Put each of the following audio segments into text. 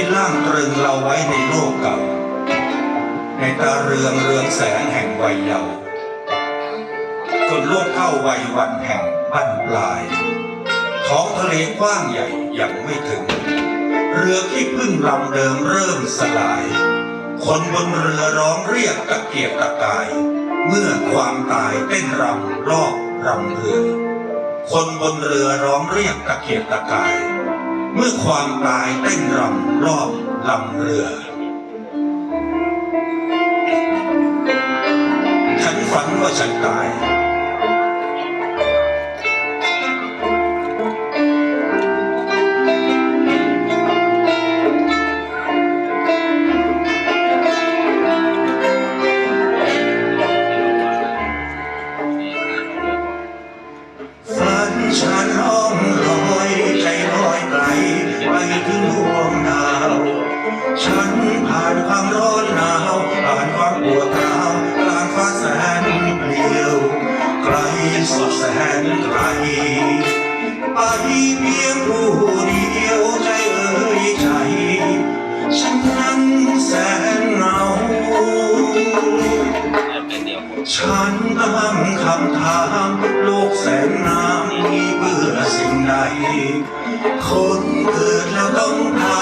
ที่ล่างตรึงเราไว้ในโลกเก่า ในตาเรืองเรืองแสงแห่งวัยเยาว์จนโลกเข้าวัยวันแห่งบั้นปลาย ท้องทะเลกว้างใหญ่ยังไม่ถึง เรือที่พึ่งลำเดิมเริ่มสลาย คนบนเรือร้องเรียกตะเกียกตะกาย เมื่อความตายเต้นรำรอบรำเรือ คนบนเรือร้องเรียกตะเกียกตะกาย มื่อความตายเต้นรำรอบลำเรือฉันฝันว่าฉันตาย ฉันตั้งคำถามโลกแสนน้ำมีเพื่อสิ่งใด คนเกิดแล้วต้องทา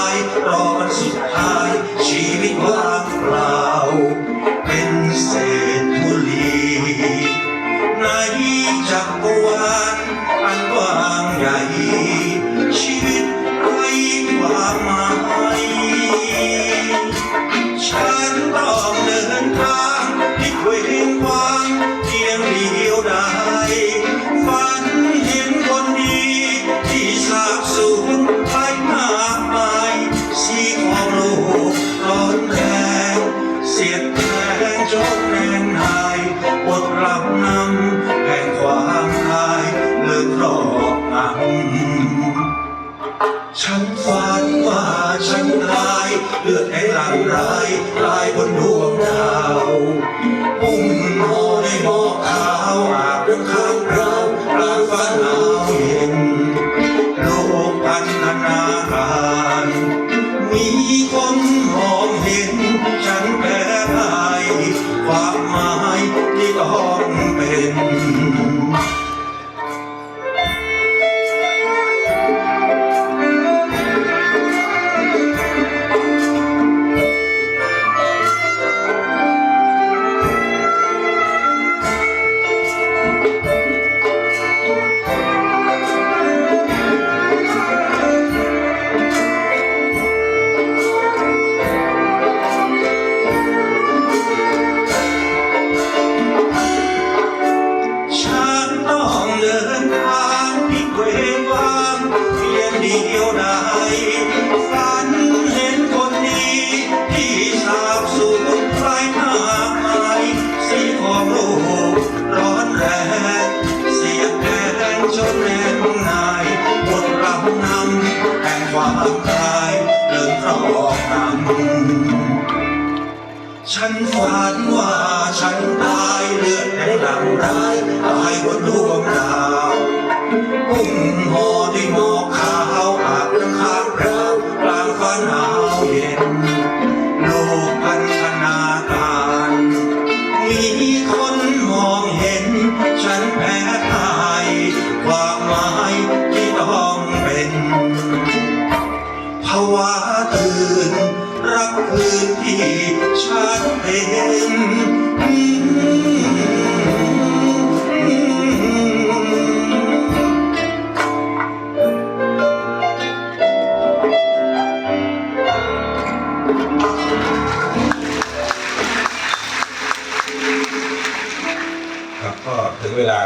ฉันฝันว่าฉันตายเลือดในหลังรายลายบนดวงดาวปุ่มโมในหมอกขาวอาบด้วยข้างเรากลางฟ้าหนาวเย็นโลกพันธนาการมีคนมองเห็น ฉันแพ้พายความหมายที่ต้อง นำแห่งความตายเดินครอบนำฉันฝันว่าฉันตายเลือดแห่งหลังร้ายตายบนดวงดาวอุ้มห่อด้วยหมอกขาวอาบน้ำค้างราวกลางฟ้าหนาวเย็นโลกพันธนาการ มีคนมองเห็นฉันแพ้ ภาตื่น รับคืนที่ฉันเป็นครับก็ถึงเวลา